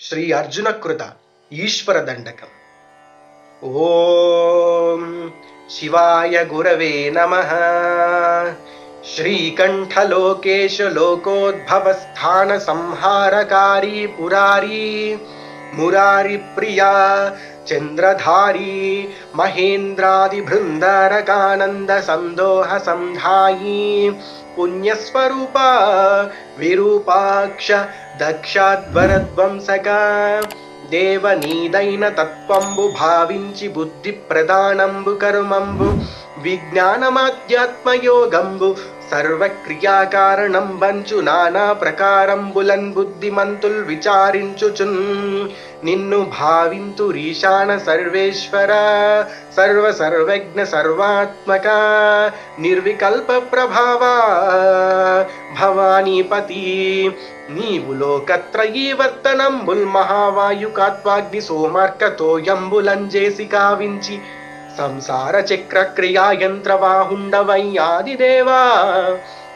श्री अर्जुनकृत ईश्वरदण्डकम् ॐ शिवाय गुरवे नमः। श्रीकण्ठलोकेशलोकोद्भवस्थानसंहारकारी पुरारी। సంహారకారీ మురారి ప్రియా చంద్రధారీ మహేంద్రాది బృందారకానంద సందోహ సంధాయీ పుణ్యస్వరూప విరూపాక్ష దక్షాధ్వరధ్వంసక దేవనీదైన తత్వంబు భావించి బుద్ధి ప్రదానంబు కర్మంబు విజ్ఞానమాధ్యాత్మయోగంబు సర్వక్రియాకారణం బంచు నానా ప్రకారంబులన్ బుద్ధిమంతుల్ విచారించుచున్. నిన్ను భావింతు భావింతురీశాన సర్వేశ్వర సర్వ సర్వజ్ఞ సర్వాత్మక నిర్వికల్ప ప్రభావా. భవానీపతి నీవు లోకత్రయీ వర్తనంబుల్ మహావాయుకాత్వాగ్ని సోమార్కతో ఎంబులంజేసి కావించి సంసార చక్ర క్రియా యంత్రవాహుండవయ్యాదిదేవా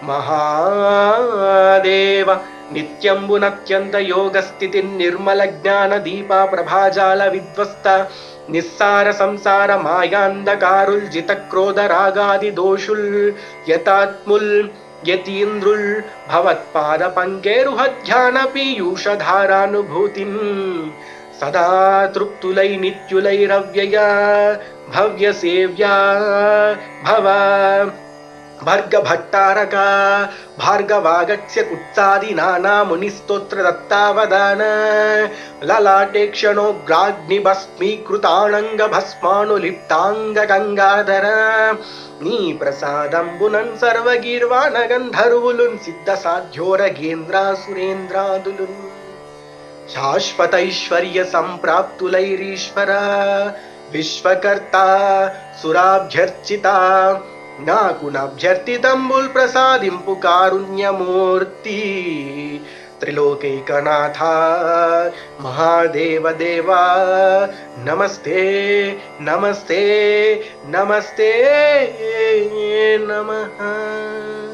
మహాదేవ నిత్యంబునత్యంత యోగస్థితి నిర్మల జ్ఞాన దీపా ప్రభాజాల విధ్వస్త నిస్సార సంసార మాయాంధకారుల్ జిత క్రోధ రాగాది దోషుల్ యతాత్ముల్ యతీంద్రుల్ భవత్పాద పంకేరుహ ధ్యాన పీయూషధారానుభూతిం సదా తృప్తులై నిత్యులైరవ్యయ భవ్య సేవ్యా భవ భర్గ భట్టారక భార్గవాగత్య కుత్సాది నానా మునిస్తోత్ర దత్తావదాన లలాటే క్షణోగ్రాగ్ని భస్మీకృతాణంగ భస్మాను లిప్తాంగ గంగాధర నీ ప్రసాదంబునన్ సర్వగీర్వాణ గంధర్వులున్ సిద్ధ సాధ్యోర గేంద్రా సురేంద్రాదులున్ शाश्वतैश्वर्यसम्प्राप्तुलैरीश्वरा विश्वकर्ता सुराभ्यर्चिता न कुनाभ्यर्ति पुकारुण्यमूर्ति त्रिलोकैकनाथा महादेवदेवा नमस्ते नमस्ते नमस्ते नमः।